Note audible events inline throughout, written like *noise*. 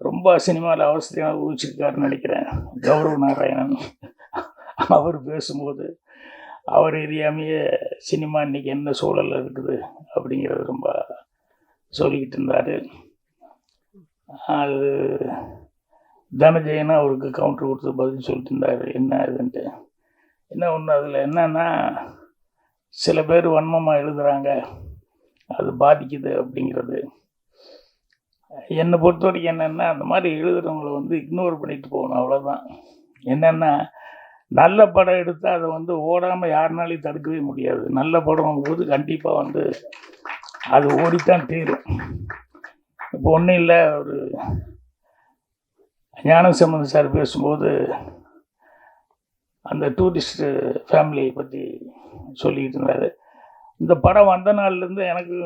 ரொம்ப சினிமாவில் அவசியமாக ஊச்சிருக்காருன்னு நினைக்கிறேன். கௌரவ நாராயணன். அவர் பேசும்போது அவர் எரியாமையே சினிமா இன்னைக்கு என்ன சூழலில் இருக்குது அப்படிங்கிறது ரொம்ப சொல்லிக்கிட்டு இருந்தார். அது தனஜெயனா அவருக்கு கவுண்டர் கொடுத்து பதில் சொல்லிட்டு இருந்தார். என்ன இதுன்ட்டு. என்ன ஒன்று அதில் என்னன்னா சில பேர் வன்மமாக எழுதுகிறாங்க அது பாதிக்குது அப்படிங்கிறது. என்னை பொறுத்த வரைக்கும் என்னென்னா அந்த மாதிரி எழுதுகிறவங்கள வந்து இக்னோர் பண்ணிட்டு போகணும் அவ்வளோதான் என்னென்னா நல்ல படம் எடுத்தால் அதை வந்து ஓடாமல் யாருனாலையும் தடுக்கவே முடியாது. நல்ல படம் போது கண்டிப்பாக வந்து அது ஓடித்தான் தீரும். இப்போ ஒன்றும் இல்லை ஒரு ஞானசம்பந்த சார் பேசும்போது அந்த டூரிஸ்ட்டு ஃபேமிலியை பற்றி சொல்லிக்கிட்டு இருந்தார். இந்த படம் வந்த நாள்லேருந்து எனக்கு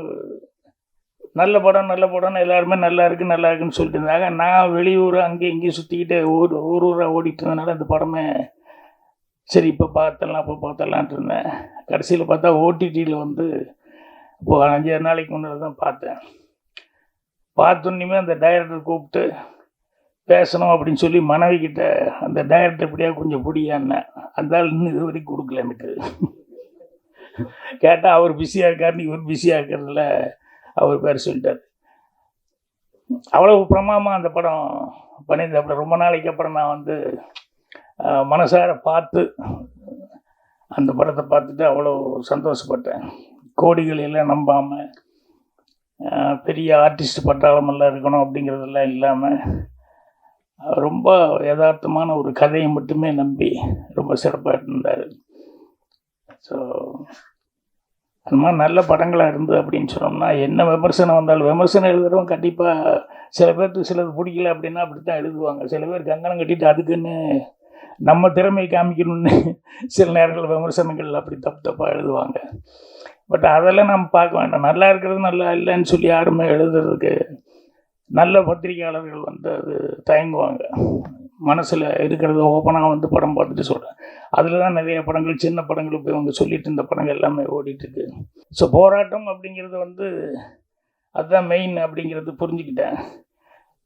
நல்ல படம் நல்ல படம்னு எல்லாருமே நல்லா இருக்கு நல்லா இருக்குன்னு சொல்லிட்டு இருந்தாங்க. நான் வெளியூர் அங்கே இங்கேயும் சுற்றிக்கிட்டு ஊர் ஊர் ஊராக ஓடிட்டு இருந்தனால அந்த படமே சரி இப்போ பார்த்தலாம் இப்போ பார்த்தலான்ட்டு இருந்தேன். கடைசியில் பார்த்தா ஓடிடியில் வந்து இப்போ அஞ்சாறு நாளைக்கு முன்னாடி தான் பார்த்தேன். பார்த்தோன்னுமே அந்த டைரக்டர் கூப்பிட்டு பேசணும் அப்படின்னு சொல்லி மனைவி கிட்ட அந்த டைரக்டர் இப்படியா கொஞ்சம் பிடியான்னு அந்த ஆள் இன்னும் இது வரைக்கும் கொடுக்கல எனக்கு. கேட்டால் அவர் பிஸியாக இருக்காருன்னு இவர் பிஸியாக இருக்கிறதுல அவர் பேர் சொல்லிட்டார். அவ்வளோ பிரமாதமாக அந்த படம் பண்ணியிருந்தேன் அப்புறம் ரொம்ப நாளைக்கு அப்புறம் நான் வந்து மனசார பார்த்து அந்த படத்தை பார்த்துட்டு அவ்வளோ சந்தோஷப்பட்டேன். கோடிகளெல்லாம் நம்பாமல் பெரிய ஆர்டிஸ்ட் பட்டாளமெல்லாம் இருக்கணும் அப்படிங்கிறதெல்லாம் இல்லாமல் ரொம்ப யதார்த்தமான ஒரு கதையை மட்டுமே நம்பி ரொம்ப சிறப்பாக இருந்தார். ஸோ அது மாதிரி நல்ல படங்களாக இருந்தது அப்படின்னு சொன்னோம்னா என்ன விமர்சனம் வந்தாலும் விமர்சனம் எழுதுறவங்க கண்டிப்பாக சில பேர்த்துக்கு சிலது பிடிக்கல அப்படின்னா அப்படி தான் எழுதுவாங்க. சில பேர் கங்கணம் கட்டிட்டு அதுக்குன்னு நம்ம திறமையை காமிக்கணும்னு சில நேரங்களில் விமர்சனங்கள் அப்படி தப்பு தப்பாக எழுதுவாங்க. பட் அதெல்லாம் நம்ம பார்க்க வேண்டாம். நல்லா இருக்கிறது நல்லா இல்லைன்னு சொல்லி யாருமே எழுதுறதுக்கு நல்ல பத்திரிகையாளர்கள் வந்து அது தயங்குவாங்க. மனசில் இருக்கிறத ஓப்பனாக வந்து படம் பார்த்துட்டு சொல்கிறேன் அதில் தான் நிறைய படங்கள் சின்ன படங்கள் போய் அவங்க சொல்லிட்டு இருந்த படங்கள் எல்லாமே ஓடிட்டுருக்கு ஸோ போராட்டம் அப்படிங்கிறது வந்து அதுதான் மெயின் அப்படிங்கிறது புரிஞ்சுக்கிட்டேன்.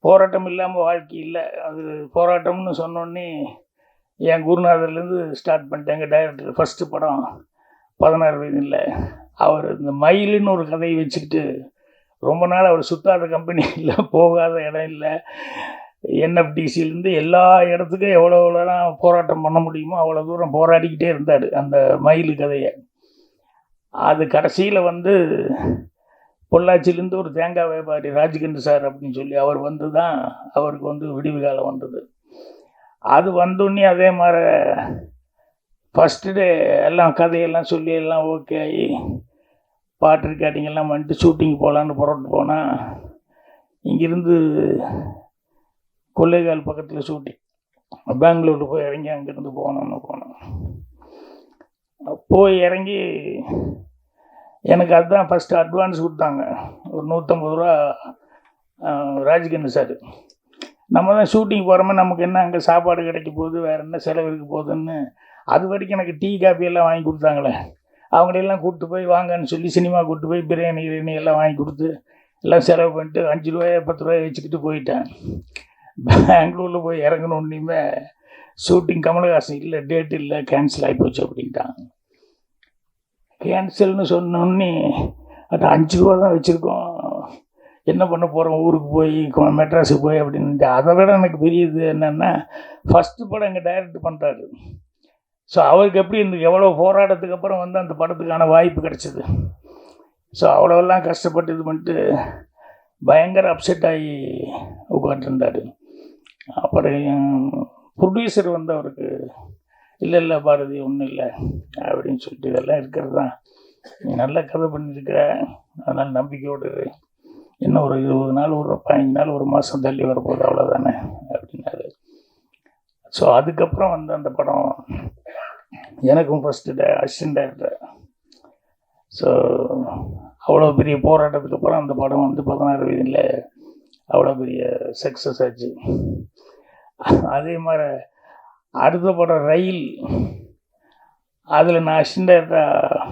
போராட்டம் இல்லாமல் வாழ்க்கை இல்லை. அது போராட்டம்னு சொன்னோடனே என் குருநாதர்லேருந்து ஸ்டார்ட் பண்ணிட்டேன். எங்கள் டைரக்டர் ஃபஸ்ட்டு படம் பதினாறு வயதில். அவர் இந்த மயிலுன்னு ஒரு கதையை வச்சுக்கிட்டு ரொம்ப நாள் அவர் சுத்தாத கம்பெனி *laughs* இல்லை போகாத இடம் இல்லை. என்எஃப்டிசிலேருந்து எல்லா இடத்துக்கும் எவ்வளோ எவ்வளோலாம் போராட்டம் பண்ண முடியுமோ அவ்வளோ தூரம் போராடிக்கிட்டே இருந்தார் அந்த மயில் கதையை. அது கடைசியில் வந்து பொள்ளாச்சியிலேருந்து ஒரு தேங்காய் வியாபாரி ராஜ்கண்ட் சார் அப்படின்னு சொல்லி அவர் வந்து தான் அவருக்கு வந்து விடிவு காலம் வந்தது. அது வந்தோடனே அதே மாதிரி ஃபஸ்ட்டு டே எல்லாம் கதையெல்லாம் சொல்லி எல்லாம் ஓகே ஆகி பாட்டு ரெக்கார்டிங் எல்லாம் வந்துட்டு ஷூட்டிங் போகலான்னு புறப்பட்டு போனால் இங்கேருந்து கொள்ளைகால் பக்கத்தில் ஷூட்டிங் பெங்களூர் போய் இறங்கி அங்கேருந்து போகணுன்னு போனோம். போய் இறங்கி எனக்கு அதுதான் ஃபஸ்ட்டு அட்வான்ஸ் கொடுத்தாங்க. ஒரு நூற்றம்பது ரூபா ராஜ்கண்ணு சார் நம்ம தான் ஷூட்டிங் போகிறோமே நமக்கு என்ன அங்கே சாப்பாடு கிடைக்க போகுது வேறு என்ன செலவு இருக்க போகுதுன்னு அது வரைக்கும் எனக்கு டீ காப்பி எல்லாம் வாங்கி கொடுத்தாங்களே. அவங்களையெல்லாம் கூப்பிட்டு போய் வாங்கன்னு சொல்லி சினிமா கூப்பிட்டு போய் பிரியாணி கிரியாணி எல்லாம் வாங்கி கொடுத்து எல்லாம் செலவு பண்ணிட்டு அஞ்சு ரூபாய் பத்து ரூபாய் வச்சுக்கிட்டு போயிட்டேன். பெங்களூரில் போய் இறங்கணுன்னுமே ஷூட்டிங் கமலஹாசன் இல்லை டேட் இல்லை கேன்சல் ஆகிப்போச்சு அப்படின்ட்டாங்க கேன்சல்னு சொன்னோன்னே அது அஞ்சு ரூபா தான் வச்சுருக்கோம். என்ன பண்ண போகிறோம் ஊருக்கு போய் மெட்ராஸுக்கு போய் அப்படின்னு அதை விட எனக்கு பெரியது என்னென்னா ஃபஸ்ட்டு படம் இங்கே டைரக்ட் பண்ணுறாரு ஸோ அவருக்கு எப்படி இந்த எவ்வளோ போராட்டத்துக்கு அப்புறம் வந்து அந்த படத்துக்கான வாய்ப்பு கிடச்சிது? ஸோ அவ்வளோலாம் கஷ்டப்பட்டு இது பண்ணிட்டு பயங்கர அப்செட் ஆகி உட்காந்துருந்தார் அப்புறம் ப்ரொடியூசர் வந்து அவருக்கு இல்லை இல்லை பாரதி ஒன்றும் இல்லை அப்படின்னு சொல்லிட்டு இதெல்லாம் இருக்கிறது? தான் நீ நல்லா கதை பண்ணியிருக்கிற அதனால் நம்பிக்கையோடு இரு. இன்னும் ஒரு இருபது நாள் ஒரு பதினஞ்சு நாள் ஒரு மாதம் தள்ளி வரப்போகுது அவ்வளோதானே அப்படின்னாரு. ஸோ அதுக்கப்புறம் வந்து அந்த படம் எனக்கும் first day assistant director. So அவ்வளோ பெரிய போராட்டத்துக்கு அப்புறம் அந்த படம் வந்து பதினாறு வயதில் அவ்வளோ பெரிய சக்ஸஸ் ஆச்சு. அதே மாதிரி அடுத்த படம் ரயில். அதில் நான் அசிஸ்டன்ட் டைரக்டராக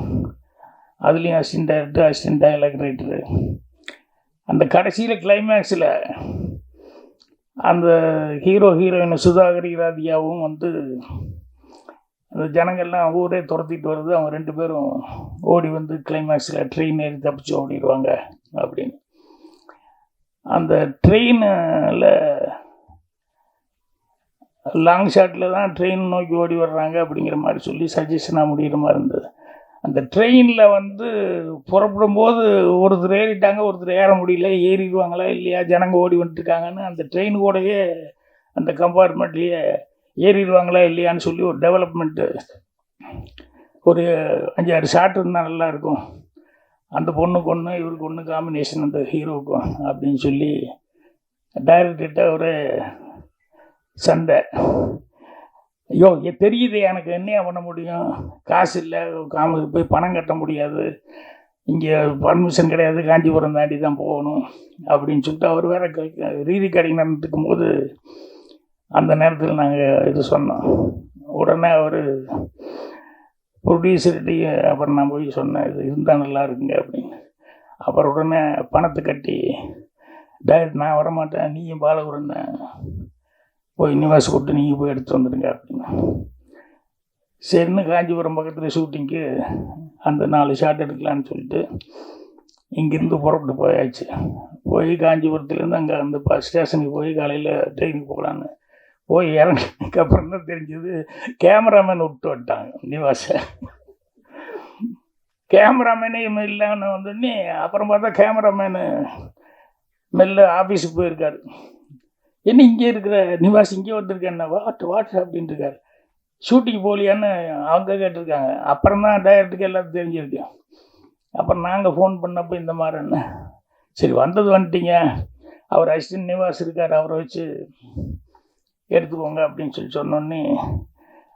அதுலேயும் assistant director assistant dialogue writer அந்த கடைசியில் கிளைமேக்ஸில் அந்த ஹீரோ ஹீரோயின் சுதாகரி ராதியாவும் வந்து அந்த ஜனங்கள்லாம் ஊரே துரத்திட்டு வருது. அவங்க ரெண்டு பேரும் ஓடி வந்து கிளைமேக்ஸில் ட்ரெயின் ஏறி தப்பிச்சு ஓடிடுவாங்க அப்படின்னு. அந்த ட்ரெயினில் லாங் ஷாட்டில் தான் ட்ரெயின் நோக்கி ஓடி வர்றாங்க அப்படிங்கிற மாதிரி சொல்லி சஜஷனாக முடிகிற மாதிரி இருந்தது. அந்த ட்ரெயினில் வந்து புறப்படும் போது ஒருத்தர் ஏறிட்டாங்க ஒருத்தர் ஏற முடியல ஏறிடுவாங்களா இல்லையா ஜனங்க ஓடி வந்துட்டுருக்காங்கன்னு அந்த ட்ரெயின் கூடயே அந்த கம்பார்ட்மெண்ட்லேயே ஏறிடுவாங்களா இல்லையான்னு சொல்லி ஒரு டெவலப்மெண்ட்டு ஒரு அஞ்சாறு ஷாட் இருந்தால் நல்லா இருக்கும். அந்த பொண்ணுக்கு ஒன்று இவருக்கு ஒன்று காம்பினேஷன் அந்த ஹீரோவுக்கும் அப்படின்னு சொல்லி டைரக்டர்கிட்ட ஒரு சண்டை. ஐயோ தெரியுது எனக்கு என்னையா பண்ண முடியும்? காசு இல்லை காம போய் பணம் கட்ட முடியாது. இங்கே பர்மிஷன் கிடையாது காஞ்சிபுரம் தாண்டி தான் போகணும் அப்படின்னு சொல்லிட்டு அவர் வேற ரீதி கடைக்கு நடந்துக்கும் போது அந்த நேரத்தில் நாங்கள் இது சொன்னோம். உடனே அவர் ப்ரொடியூசர்கிட்ட அப்புறம் நான் போய் சொன்னேன் இது இருந்தால் நல்லா இருக்குங்க அப்படின்னு. அப்புறம் உடனே பணத்தை கட்டி டைரக்ட் நான் வரமாட்டேன் நீயும் பாலகுரன் போய் நிவாஸ் கூப்பிட்டு நீங்கள் போய் எடுத்து வந்துடுங்க அப்படின்னு. சரின்னு காஞ்சிபுரம் பக்கத்தில் ஷூட்டிங்க்கு அந்த நாலு ஷாட் எடுக்கலான்னு சொல்லிட்டு இங்கேருந்து புறப்பட்டு போயாச்சு. போய் காஞ்சிபுரத்துலேருந்து அங்கே அந்த பஸ் ஸ்டேஷனுக்கு போய் காலையில் ட்ரெயினுக்கு போகலான்னு போய் இறங்கினதுக்கு அப்புறம் தான் தெரிஞ்சது. கேமராமேன் விட்டு விட்டாங்க நிவாஸை கேமராமேனே இல்லைன்னு வந்தோடனே அப்புறம் பார்த்தா கேமராமேனு மெல்ல ஆஃபீஸுக்கு போயிருக்காரு. என்ன இங்கே இருக்கிற நிவாஸ் இங்கே வந்திருக்கேன் வாட் வாட்ஸ் அப்படின்ட்டு இருக்காரு ஷூட்டிங் போலியான்னு அவங்க கேட்டிருக்காங்க. அப்புறம் தான் டைரக்டருக்கு எல்லாத்தையும் தெரிஞ்சிருக்கு அப்புறம் நாங்கள் ஃபோன் பண்ணப்போ இந்த மாதிரி என்ன? சரி வந்தது வந்துட்டீங்க. அவர் அசிஸ்டன்ட் நிவாஸ் இருக்கார் அவரை வச்சு எடுத்துக்கோங்க அப்படின்னு சொல்லி சொன்னோன்னே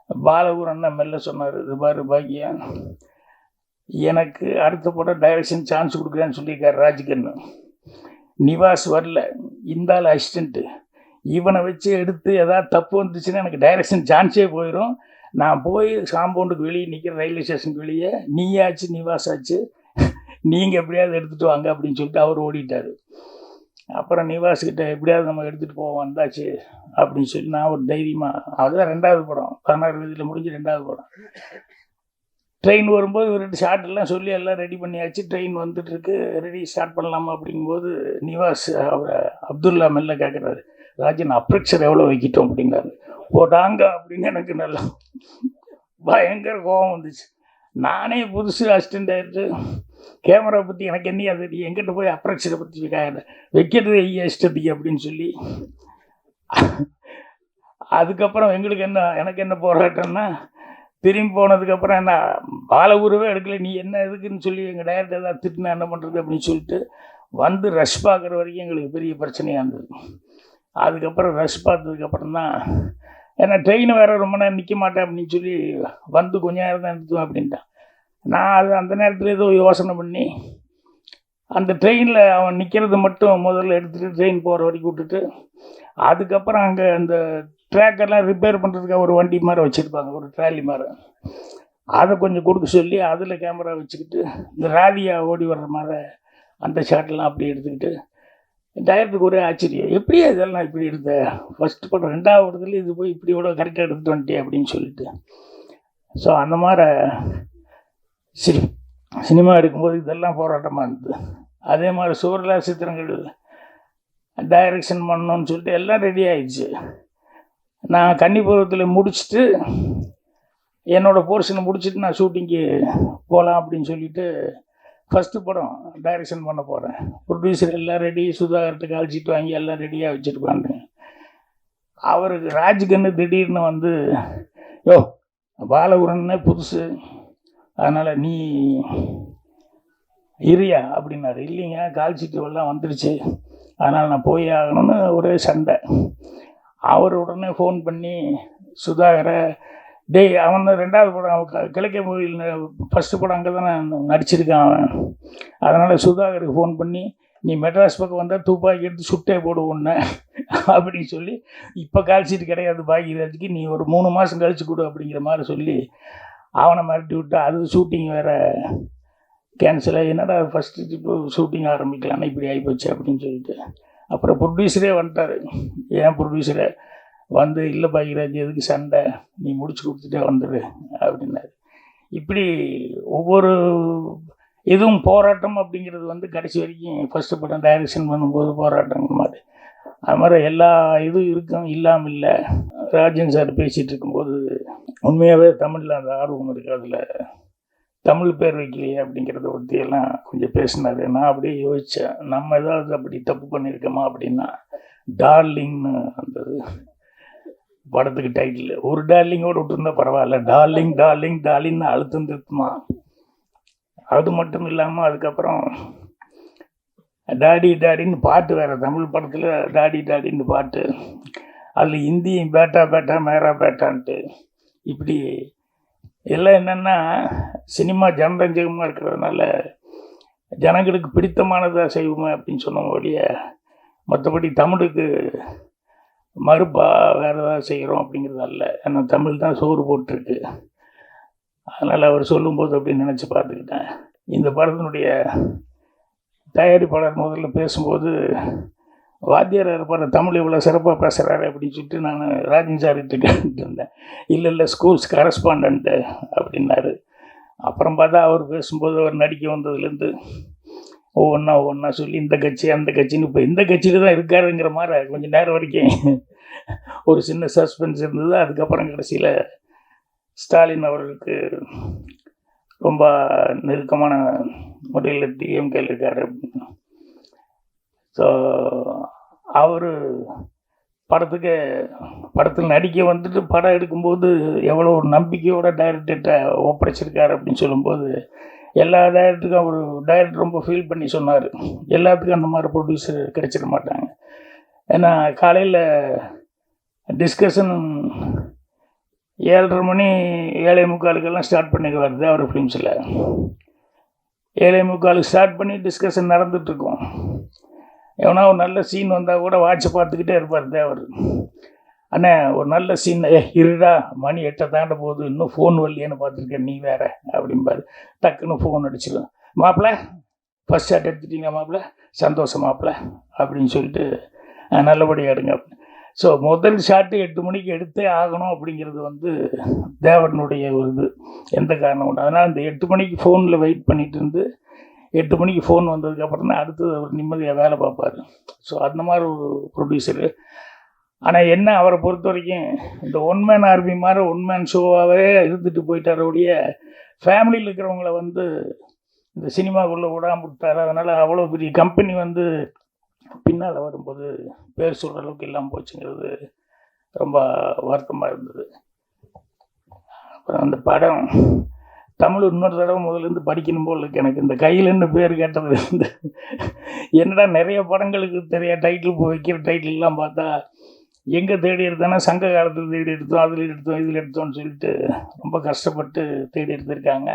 பாலகுரன் தான் மெல்ல சொன்னார் இது பாரு பாக்கியா எனக்கு அடுத்த படம் டைரக்ஷன் சான்ஸ் கொடுக்குறேன்னு சொல்லியிருக்காரு ராஜ்கண்ணு. நிவாஸ் வரல இந்த ஆள் அசிஸ்டண்ட்டு இவனை வச்சு எடுத்து எதாவது தப்பு வந்துச்சுன்னா எனக்கு டைரக்ஷன் சான்ஸே போயிடும் நான் போய் காம்பவுண்டுக்கு வெளியே நிற்கிற ரயில்வே ஸ்டேஷனுக்கு வெளியே நீயாச்சு நிவாஸ் ஆச்சு நீங்கள் எப்படியாவது எடுத்துகிட்டு வாங்க அப்படின்னு சொல்லிட்டு அவர் ஓடிட்டார். அப்புறம் நிவாஸ்கிட்ட எப்படியாவது நம்ம எடுத்துகிட்டு போவோம் வந்தாச்சு. அப்படின்னு சொல்லி நான் ஒரு தைரியமாக அதுதான் ரெண்டாவது படம். பதினாறு வயதில் முடிஞ்சு ரெண்டாவது படம். ட்ரெயின் வரும்போது ரெண்டு ஷார்ட் எல்லாம் சொல்லி எல்லாம் ரெடி பண்ணியாச்சு. ட்ரெயின் வந்துட்டு இருக்கு ரெடி ஸ்டார்ட் பண்ணலாமா அப்படிங்கும்போது நிவாஸ் அவரை அப்துல்லா மெல்ல கேட்குறாரு ராஜன் அப்ரெக்ஷர் எவ்வளோ வைக்கிட்டோம்? அப்படிங்கிறாரு போட்டாங்க அப்படின்னு எனக்கு நல்லா பயங்கர கோபம் வந்துச்சு. நானே புதுசு அசிஸ்டண்ட் ஆகிட்டு கேமரா பற்றி எனக்கு என்ன அது எங்கிட்ட போய் அப்ரெக்சரை பற்றி வைக்கிறது ஐயா இஷ்டத்துக்கு அப்படின்னு சொல்லி அதுக்கப்புறம் எங்களுக்கு என்ன எனக்கு என்ன போராட்டம்னா திரும்பி போனதுக்கப்புறம் என்ன பால உருவே எடுக்கல நீ என்ன எதுக்குன்னு சொல்லி எங்கள் டேரக்டர் ஏதாவது திட்டினா என்ன பண்ணுறது அப்படின்னு சொல்லிட்டு வந்து ரஷ் பார்க்குற வரைக்கும் எங்களுக்கு பெரிய பிரச்சனையாக இருந்தது. அதுக்கப்புறம் ரஷ் பார்த்ததுக்கப்புறம் தான் ஏன்னா ட்ரெயின் வேறு ரொம்ப நேரம் நிற்க மாட்டேன் அப்படின்னு சொல்லி வந்து கொஞ்ச நேரம் தான் நிறுத்துவேன் அப்படின்ட்டான். நான் அது அந்த நேரத்தில் ஏதோ யோசனை பண்ணி அந்த ட்ரெயினில் அவன் நிற்கிறது மட்டும் முதல்ல எடுத்துகிட்டு ட்ரெயின் போகிற வரைக்கும் விட்டுட்டு அதுக்கப்புறம் அங்கே அந்த ட்ராக்கெல்லாம் ரிப்பேர் பண்ணுறதுக்காக ஒரு வண்டி மாதிரி வச்சுருப்பாங்க ஒரு ட்ராலி மாதிரி. அதை கொஞ்சம் கொடுக்க சொல்லி அதில் கேமரா வச்சுக்கிட்டு இந்த ராதியா ஓடி வர்ற மாதிரி அந்த ஷாட்லாம் அப்படி எடுத்துக்கிட்டு டயத்துக்கு ஒரே ஆச்சரியம் எப்படியே இதெல்லாம் இப்படி எடுத்த? ஃபஸ்ட்டு படம் ரெண்டாவது இது போய் இப்படி கூட கரெக்டாக எடுத்துட்டு வந்துட்டே அப்படின்னு சொல்லிட்டு. ஸோ அந்த மாதிரி சரி சினிமா எடுக்கும்போது இதெல்லாம் போராட்டமாக இருந்தது. அதே மாதிரி சுவர்லா சித்திரங்கள் டைரக்ஷன் பண்ணணும்னு சொல்லிட்டு எல்லாம் ரெடி ஆயிடுச்சு. நான் கன்னிபுரத்தில் முடிச்சுட்டு என்னோடய போர்ஷனை முடிச்சுட்டு நான் ஷூட்டிங்க்கு போகலாம் அப்படின்னு சொல்லிட்டு ஃபஸ்ட்டு படம் டைரக்ஷன் பண்ண போகிறேன் ப்ரொடியூசர் எல்லாம் ரெடி சுதாகர்கிட்ட கால்ச்சிட்டு வாங்கி எல்லாம் ரெடியாக வச்சுருப்பாங்க அவருக்கு ராஜ்கன்னு திடீர்னு வந்து யோ பாலகுரன்னே புதுசு. அதனால் நீ இரியா அப்படின்னாரு. இல்லைங்க கால்ச்சிட்டு எல்லாம் வந்துடுச்சு அதனால் நான் போய் ஆகணும்னு ஒரே சண்டை. அவர் உடனே ஃபோன் பண்ணி சுதாகரை டேய் அவன் ரெண்டாவது படம் அவன் க- கிழக்கே மூவியில் ஃபஸ்ட்டு படம் அங்கே தானே நடிச்சிருக்கான் அவன். அதனால் சுதாகருக்கு ஃபோன் பண்ணி நீ மெட்ராஸ் பக்கம் வந்தால் துப்பாக்கி எடுத்து சுட்டே போடு அப்படின்னு சொல்லி இப்போ கால்ஷீட் கிடையாது பாக்கியராஜுக்கு நீ ஒரு மூணு மாதம் கழிச்சு கொடு. அப்படிங்கிற மாதிரி சொல்லி அவனை மிரட்டி விட்டு அது ஷூட்டிங் வேறு. கேன்சல் ஆகி என்னடா ஃபஸ்ட்டு இப்போ ஷூட்டிங் ஆரம்பிக்கலாம்னா இப்படி ஆகிப்போச்சு அப்படின்னு சொல்லிட்டு. அப்புறம் ப்ரொடியூசரே வந்துட்டார். ஏன் ப்ரொடியூசரே வந்து இல்லை பாக்கியராஜ் எதுக்கு சண்டை? நீ முடிச்சு கொடுத்துட்டே வந்துடு அப்படின்னாரு. இப்படி ஒவ்வொரு இதுவும் போராட்டம் அப்படிங்கிறது வந்து கடைசி வரைக்கும் ஃபஸ்ட்டு படம் டைரக்ஷன் பண்ணும்போது போராட்டம் மாதிரி. அது மாதிரி எல்லா இதுவும் இருக்கும் இல்லாமல் இல்லை. ராஜன் சார் பேசிகிட்டு இருக்கும்போது உண்மையாகவே தமிழில் அந்த ஆர்வம் இருக்குது அதில். தமிழ் பேர் வைக்கலையே அப்படிங்கிறத பற்றியெல்லாம் கொஞ்சம் பேசினார். நான் அப்படியே யோசித்தேன் நம்ம ஏதாவது அப்படி தப்பு பண்ணியிருக்கோமா அப்படின்னா டார்லிங்னு அந்த படத்துக்கு டைட்டில் ஒரு டார்லிங்கோடு விட்டுருந்தா பரவாயில்ல. டார்லிங் டார்லிங் டார்லிங்னு அழுத்தம் திருத்துமா. அது மட்டும் இல்லாமல் அதுக்கப்புறம் டாடி டாடின்னு பாட்டு வேறு தமிழ் படத்தில் டாடி டாடின்னு பாட்டு. அதில் ஹிந்தியும் பேட்டா பேட்டா மேரா பேட்டான்ட்டு இப்படி எல்லாம் என்னென்னா சினிமா ஜனரஞ்சகமாக இருக்கிறதுனால ஜனங்களுக்கு பிடித்தமானதாக செய்வோமே அப்படின்னு சொன்னோம் ஒழிய மற்றபடி தமிழுக்கு மறுப்பா வேறு ஏதாவது செய்கிறோம் அப்படிங்கிறது அல்ல. ஏன்னா தமிழ் தான் சோறு போட்டிருக்கு. அதனால் அவர் சொல்லும்போது அப்படின்னு நினச்சி பார்த்துக்கிட்டேன். இந்த படத்தினுடைய தயாரிப்பாளர் முதல்ல பேசும்போது வாத்தியார் இருப்பார் தமிழ் இவ்வளோ சிறப்பாக பேசுகிறாரு அப்படின்னு சொல்லிட்டு நான் ராஜன் சார்கிட்ட கேட்டுட்டு இருந்தேன். இல்லை இல்லை ஸ்கூல்ஸ் கரஸ்பாண்டன்ட்டு அப்படின்னாரு. அப்புறம் பார்த்தா அவர் பேசும்போது அவர் நடிக்க வந்ததுலேருந்து ஒவ்வொன்றா ஒவ்வொன்றா சொல்லி இந்த கட்சி அந்த கட்சின்னு இப்போ இந்த கட்சியில் தான் இருக்காருங்கிற மாதிரி கொஞ்சம் நேரம் வரைக்கும் ஒரு சின்ன சஸ்பென்ஸ் இருந்தது. அதுக்கப்புறம் கடைசியில் ஸ்டாலின் அவர்களுக்கு ரொம்ப நெருக்கமான முறையில் டிஎம்கேல இருக்கார் அப்படின்னு ஸோ அவர் படத்துக்கு படத்தில் நடிக்க வந்துட்டு படம் எடுக்கும்போது எவ்வளோ ஒரு நம்பிக்கையோட டைரக்டர்கிட்ட ஒப்படைச்சிருக்காரு அப்படின்னு சொல்லும்போது எல்லா டைரக்டருக்கும் அவர் டைரக்டர் ரொம்ப ஃபீல் பண்ணி சொன்னார். எல்லாத்துக்கும் அந்த மாதிரி ப்ரொடியூசர் கிடைச்சிட மாட்டாங்க. ஏன்னா காலையில் டிஸ்கஷன் ஏழரை மணி ஏழை முக்காலுக்கெல்லாம் ஸ்டார்ட் பண்ணி வருது அவர் ஃபிலிம்ஸில் ஏழை முக்காலுக்கு ஸ்டார்ட் பண்ணி டிஸ்கஷன் நடந்துகிட்ருக்கோம் எவனா ஒரு நல்ல சீன் வந்தால் கூட வாட்சை பார்த்துக்கிட்டே இருப்பார் தேவர். அண்ணே ஒரு நல்ல சீன் ஏ இருடா மணி எட்டை தாண்ட போகுது இன்னும் ஃபோன் வரலையேன்னு பார்த்துருக்கேன் நீ வேற அப்படிம்பாரு. டக்குன்னு ஃபோன் அடிச்சிடும் மாப்பிள்ள ஃபஸ்ட் ஷாட் எடுத்துட்டீங்க மாப்பிள்ள சந்தோஷம் மாப்பிள்ள அப்படின்னு சொல்லிட்டு நல்லபடியாக எடுங்க. அப்படின்னு ஸோ முதல் ஷாட்டு எட்டு மணிக்கு எடுத்தே ஆகணும் அப்படிங்கிறது வந்து தேவனுடைய ஒரு இது எந்த காரணம் உண்டு அதனால் அந்த எட்டு மணிக்கு ஃபோனில் வெயிட் பண்ணிட்டு இருந்து எட்டு மணிக்கு ஃபோன் வந்ததுக்கப்புறம் தான் அடுத்தது அவர் நிம்மதியாக வேலை பார்ப்பார். ஸோ அந்த மாதிரி ஒரு ப்ரொடியூசரு ஆனால் என்ன அவரை பொறுத்த வரைக்கும் இந்த ஒன் மேன் ஆர்மி மாதிரி ஒன் மேன் ஷோவாகவே இருந்துட்டு போயிட்டாரோடைய ஃபேமிலியில் இருக்கிறவங்கள வந்து இந்த சினிமாக்குள்ளே விடாமல் விட்டார் அதனால் அவ்வளோ பெரிய கம்பெனி வந்து பின்னால் வரும்போது பேர் சொல்கிற அளவுக்கு இல்லாமல் போச்சுங்கிறது ரொம்ப வருத்தமாக இருந்தது. அப்புறம் அந்த படம் தமிழ் இன்னொரு தடவை முதலேருந்து படிக்கணும் போல் இருக்கு எனக்கு. இந்த கையிலன்னு பேர் கேட்டது வந்து என்னடா நிறைய படங்களுக்கு தெரிய டைட்டில் இப்போ வைக்கிற டைட்டில்லாம் பார்த்தா எங்கே தேடி எடுத்தோன்னா சங்க காலத்தில் தேடி எடுத்தோம் அதில் எடுத்தோம் இதில் எடுத்தோம்னு சொல்லிட்டு ரொம்ப கஷ்டப்பட்டு தேடி எடுத்திருக்காங்க.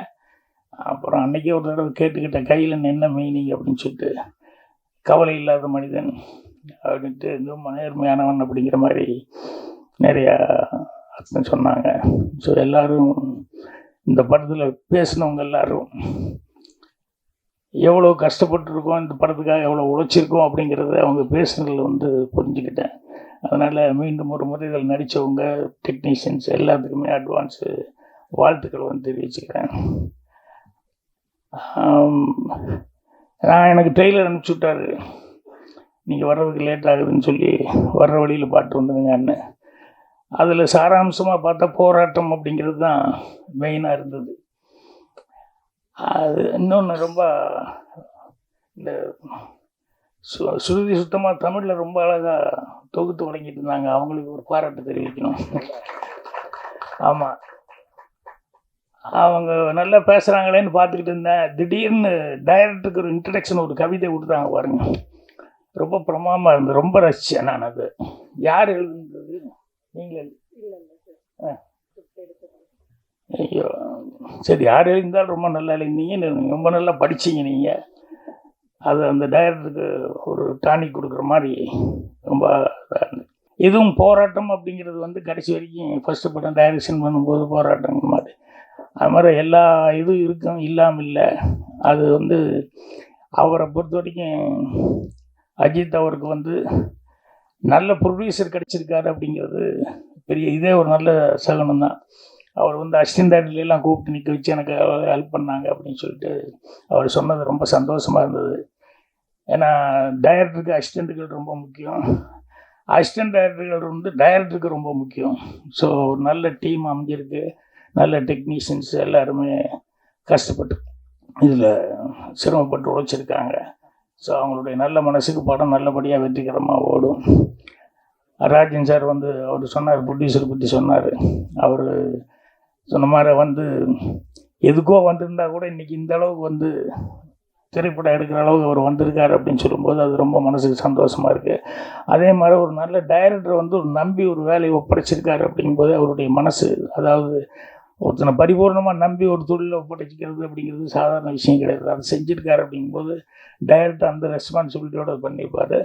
அப்புறம் அன்றைக்கே ஒரு தடவை கேட்டுக்கிட்ட கையில் என்ன மீனிங் அப்படின்னு சொல்லிட்டு கவலை இல்லாத மனிதன் அப்படின்ட்டு ரொம்ப நேர்மையானவன் அப்படிங்கிற மாதிரி நிறையா அர்த்தம் சொன்னாங்க. ஸோ எல்லோரும் இந்த படத்தில் பேசினவங்க எல்லாரும் எவ்வளோ கஷ்டப்பட்டுருக்கோம் இந்த படத்துக்காக எவ்வளோ உழைச்சிருக்கோம் அப்படிங்கிறத அவங்க பேசுனதில் வந்து புரிஞ்சுக்கிட்டேன். அதனால் மீண்டும் ஒரு முறை இதில் நடித்தவங்க டெக்னீஷியன்ஸ் எல்லாத்துக்குமே அட்வான்ஸு வாழ்த்துக்கள் வந்து தெரிவிச்சுக்கிறேன். நான் எனக்கு ட்ரெய்லர் அனுப்பிச்சி விட்டாரு நீங்கள் வர்றதுக்கு லேட் ஆகுதுன்னு சொல்லி வர்ற வழியில் பாட்டு வந்துடுங்க அண்ணன். அதில் சாராம்சமாக பார்த்தா போராட்டம் அப்படிங்கிறது தான் மெயினாக இருந்தது. அது இன்னொன்று ரொம்ப இந்த சு சுருதி சுத்தமாக தமிழில் ரொம்ப அழகாக தொகுத்து வழங்கிட்டு இருந்தாங்க. அவங்களுக்கு ஒரு பாராட்டு தெரிவிக்கணும். ஆமாம் அவங்க நல்லா பேசுகிறாங்களேன்னு பார்த்துக்கிட்டு இருந்தேன். திடீர்னு டைரக்டருக்கு ஒரு இன்ட்ரடக்ஷன் ஒரு கவிதை கொடுத்தாங்க பாருங்க. ரொம்ப பிரமாதமாக இருந்தது. ரொம்ப ரசித்தேன் நான் அது. யார் எழுதுனது? நீங்கள். ஐயோ. சரி யார் எழுந்தாலும் ரொம்ப நல்லா எழுந்தீங்க ரொம்ப நல்லா படிச்சீங்க நீங்கள் அது அந்த டைரக்டருக்கு ஒரு டானிக் கொடுக்குற மாதிரி ரொம்ப. இதுவும் போராட்டம் அப்படிங்கிறது வந்து கடைசி வரைக்கும் ஃபஸ்ட்டு படம் டைரக்ஷன் பண்ணும்போது போராட்டங்கிற மாதிரி. அது மாதிரி எல்லா இதுவும் இருக்கும் இல்லாமல் இல்லை. அது வந்து அவரை பொறுத்த வரைக்கும் அஜித் அவருக்கு வந்து நல்ல ப்ரொடியூசர் கிடச்சிருக்காரு அப்படிங்கிறது பெரிய இதே ஒரு நல்ல சகனம் தான். அவர் வந்து அஸ்டின் டைரக்டர்லாம் கூப்பிட்டு நிற்க வச்சு எனக்கு ஹெல்ப் பண்ணாங்க அப்படின்னு சொல்லிட்டு அவர் சொன்னது ரொம்ப சந்தோஷமாக இருந்தது. ஏன்னா டைரக்டருக்கு அசிஸ்டண்ட்டுகள் ரொம்ப முக்கியம். அசிஸ்டன்ட் டைரக்டர்கள் வந்து டைரக்டருக்கு ரொம்ப முக்கியம். ஸோ ஒரு நல்ல டீம் அமைஞ்சிருக்கு. நல்ல டெக்னீஷியன்ஸ் எல்லாருமே கஷ்டப்பட்டு இதில் சிரமப்பட்டு உழைச்சிருக்காங்க. ஸோ அவங்களுடைய நல்ல மனசுக்கு படம் நல்லபடியாக வெற்றிகரமாக ஓடும். ராஜன் சார் வந்து அவர் சொன்னார் ப்ரொடியூசர் பற்றி சொன்னார். அவர் சொன்ன மாதிரி வந்து எதுக்கோ வந்திருந்தா கூட இன்றைக்கி இந்த அளவுக்கு வந்து திரைப்படம் எடுக்கிற அளவுக்கு அவர் வந்திருக்காரு அப்படின்னு சொல்லும்போது அது ரொம்ப மனசுக்கு சந்தோஷமாக இருக்குது அதே மாதிரி ஒரு நல்ல டைரக்டர் வந்து ஒரு நம்பி ஒரு வேலையை ஒப்படைச்சிருக்காரு அப்படிங்கும்போது அவருடைய மனசு அதாவது ஒருத்தனை பரிபூர்ணமாக நம்பி ஒரு தொழிலை ஒப்படைச்சிக்கிறது அப்படிங்கிறது சாதாரண விஷயம் கிடையாது. அதை செஞ்சுருக்காரு அப்படிங்கும்போது டைரக்டாக அந்த ரெஸ்பான்சிபிலிட்டியோட பண்ணியிருப்பார்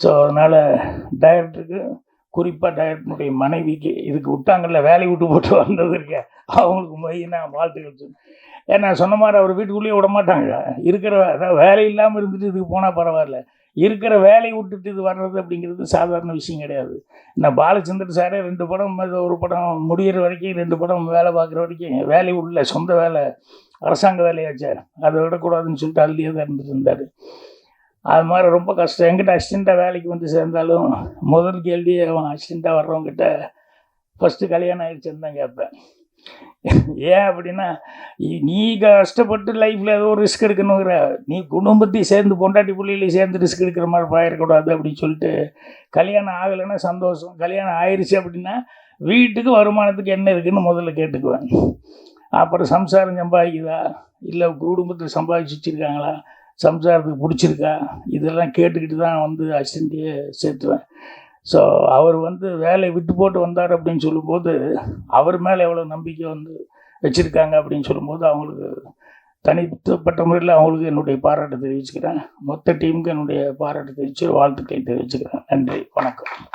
ஸோ அதனால் டைரக்டருக்கு குறிப்பாக டைரக்டருடைய மனைவிக்கு இதுக்கு விட்டாங்கல்ல வேலையை விட்டு போட்டு வந்தது இருக்க அவங்களுக்கு மெயினாக வாழ்த்துக்கள் சொல்லு. ஏன்னா சொன்ன மாதிரி அவர் வீட்டுக்குள்ளேயே விட மாட்டாங்க இருக்கிற அதாவது வேலை இல்லாமல் இருந்துட்டு இதுக்கு போனால் பரவாயில்ல. இருக்கிற வேலையை விட்டுட்டு இது வர்றது அப்படிங்கிறது சாதாரண விஷயம் கிடையாது. நான் பாலச்சந்தர் சாரே ரெண்டு படம் ஒரு படம் முடிகிற வரைக்கும் ரெண்டு படம் வேலை பார்க்குற வரைக்கும் வேலை உள்ள சொந்த வேலை அரசாங்க வேலையாச்சே அதை விடக்கூடாதுன்னு சொல்லிட்டு அதுலேயே தான் இருந்துட்டு இருந்தார் அது மாதிரி ரொம்ப கஷ்டம். எங்கிட்ட அசிஸ்டண்ட்டாக வேலைக்கு வந்து சேர்ந்தாலும் முதல் கேள்வி அவன் அசிஸ்டண்ட்டாக வர்றவங்கிட்ட ஃபஸ்ட்டு கல்யாணம் ஆயிடுச்சுன்னு தான் கேட்பேன். ஏன் அப்படின்னா நீ கஷ்டப்பட்டு லைஃப்பில் ஏதோ ஒரு ரிஸ்க் எடுக்கணுங்கிற நீ குடும்பத்தையும் சேர்ந்து பொண்டாட்டி பிள்ளைகளையும் சேர்ந்து ரிஸ்க் எடுக்கிற மாதிரி போயிடக்கூடாது அப்படின்னு சொல்லிட்டு கல்யாணம் ஆகலைன்னா சந்தோஷம் கல்யாணம் ஆயிடுச்சு அப்படின்னா வீட்டுக்கு வருமானத்துக்கு என்ன இருக்குன்னு முதல்ல கேட்டுக்குவேன். அப்புறம் சம்சாரம் சம்பாதிக்குதா? இல்லை குடும்பத்தில் சம்பாதிச்சு வச்சுருக்காங்களா? சம்சாரத்துக்கு பிடிச்சிருக்கா? இதெல்லாம் கேட்டுக்கிட்டு தான் வந்து அசிஸ்டண்ட்டையே சேர்த்துவேன். ஸோ அவர் வந்து வேலையை விட்டு போட்டு வந்தார் அப்படின்னு சொல்லும்போது அவர் மேலே எவ்வளோ நம்பிக்கை வந்து வச்சுருக்காங்க அப்படின்னு சொல்லும்போது அவங்களுக்கு தனித்துப்பட்ட முறையில் அவங்களுக்கு என்னுடைய பாராட்டு தெரிவிச்சுக்கிறேன். மொத்த டீமுக்கு என்னுடைய பாராட்டு தெரிவித்து வாழ்த்துக்களை தெரிவிச்சுக்கிறேன். நன்றி. வணக்கம்.